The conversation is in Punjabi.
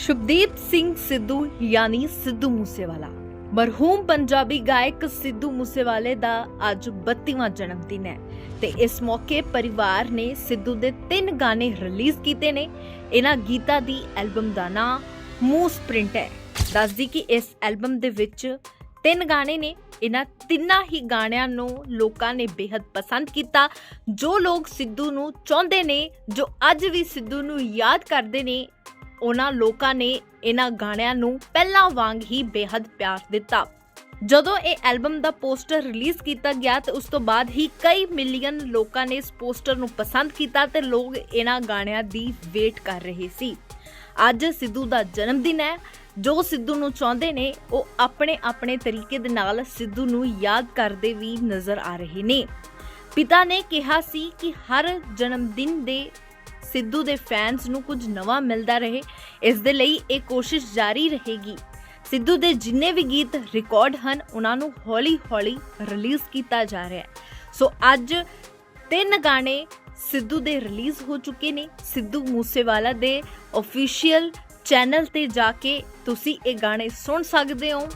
ਸ਼ੁਭਦੀਪ ਸਿੰਘ ਸਿੱਧੂ ਯਾਨੀ ਸਿੱਧੂ ਮੂਸੇਵਾਲਾ ਮਰਹੂਮ ਪੰਜਾਬੀ ਗਾਇਕ ਸਿੱਧੂ ਮੂਸੇਵਾਲੇ ਦਾ ਅੱਜ 32ਵਾਂ ਜਨਮ ਦਿਨ ਹੈ ਤੇ ਇਸ ਮੌਕੇ ਪਰਿਵਾਰ ਨੇ ਸਿੱਧੂ ਦੇ ਤਿੰਨ ਗਾਣੇ ਰਿਲੀਜ਼ ਕੀਤੇ ਨੇ ਇਹਨਾਂ ਗੀਤਾਂ ਦੀ ਐਲਬਮ ਦਾ ਨਾਮ ਮੂਸ ਪ੍ਰਿੰਟ ਹੈ ਦੱਸਦੀ ਕਿ ਇਸ ਐਲਬਮ ਦੇ ਵਿੱਚ ਤਿੰਨ ਗਾਣੇ ਨੇ ਇਹਨਾਂ ਤਿੰਨਾਂ ਹੀ ਗਾਣਿਆਂ ਨੂੰ ਲੋਕਾਂ ਨੇ ਬੇहद ਪਸੰਦ ਕੀਤਾ ਜੋ ਲੋਕ ਸਿੱਧੂ ਨੂੰ ਚਾਹੁੰਦੇ ਨੇ ਜੋ ਅੱਜ ਵੀ ਸਿੱਧੂ ਨੂੰ ਯਾਦ ਕਰਦੇ ਨੇ ਉਹਨਾਂ ਲੋਕਾਂ ਨੇ ਇਹਨਾਂ ਗਾਣਿਆਂ ਨੂੰ ਪਹਿਲਾਂ ਵਾਂਗ ਹੀ ਬੇहद ਪਿਆਰ ਦਿੱਤਾ। ਜਦੋਂ ਇਹ ਐਲਬਮ ਦਾ ਪੋਸਟਰ ਰਿਲੀਜ਼ ਕੀਤਾ ਗਿਆ ਤੇ ਉਸ ਤੋਂ ਬਾਅਦ ਹੀ ਕਈ ਮਿਲੀਅਨ ਲੋਕਾਂ ਨੇ ਇਸ ਪੋਸਟਰ ਨੂੰ ਪਸੰਦ ਕੀਤਾ ਤੇ ਲੋਕ ਇਹਨਾਂ ਗਾਣਿਆਂ ਦੀ ਵੇਟ ਕਰ ਰਹੇ ਸੀ। ਅੱਜ ਸਿੱਧੂ ਦਾ ਜਨਮ ਦਿਨ ਹੈ। ਜੋ ਸਿੱਧੂ ਨੂੰ ਚਾਹੁੰਦੇ ਨੇ, ਉਹ ਆਪਣੇ ਆਪਣੇ ਤਰੀਕੇ ਦੇ ਨਾਲ ਸਿੱਧੂ ਨੂੰ ਯਾਦ ਕਰਦੇ ਵੀ ਨਜ਼ਰ ਆ ਰਹੇ ਨੇ। ਪਿਤਾ ਨੇ ਕਿਹਾ ਸੀ ਕਿ ਹਰ ਜਨਮ ਦਿਨ ਦੇ ਸਿੱਧੂ ਦੇ ਫੈਨਸ ਨੂੰ ਕੁਝ ਨਵਾਂ ਮਿਲਦਾ ਰਹੇ, ਇਸ ਦੇ ਲਈ ਇਹ ਕੋਸ਼ਿਸ਼ ਜਾਰੀ ਰਹੇਗੀ। ਸਿੱਧੂ ਦੇ ਜਿੰਨੇ ਵੀ ਗੀਤ ਰਿਕਾਰਡ ਹਨ, ਉਹਨਾਂ ਨੂੰ ਹੌਲੀ-ਹੌਲੀ ਰਿਲੀਜ਼ ਕੀਤਾ ਜਾ ਰਿਹਾ ਹੈ। ਸੋ ਅੱਜ ਤਿੰਨ ਗਾਣੇ ਸਿੱਧੂ ਦੇ ਰਿਲੀਜ਼ ਹੋ ਚੁੱਕੇ ਨੇ। ਸਿੱਧੂ ਮੂਸੇਵਾਲਾ ਦੇ ਅਫੀਸ਼ੀਅਲ ਚੈਨਲ ਤੇ ਜਾ ਕੇ ਤੁਸੀਂ ਇਹ ਗਾਣੇ ਸੁਣ ਸਕਦੇ ਹੋ।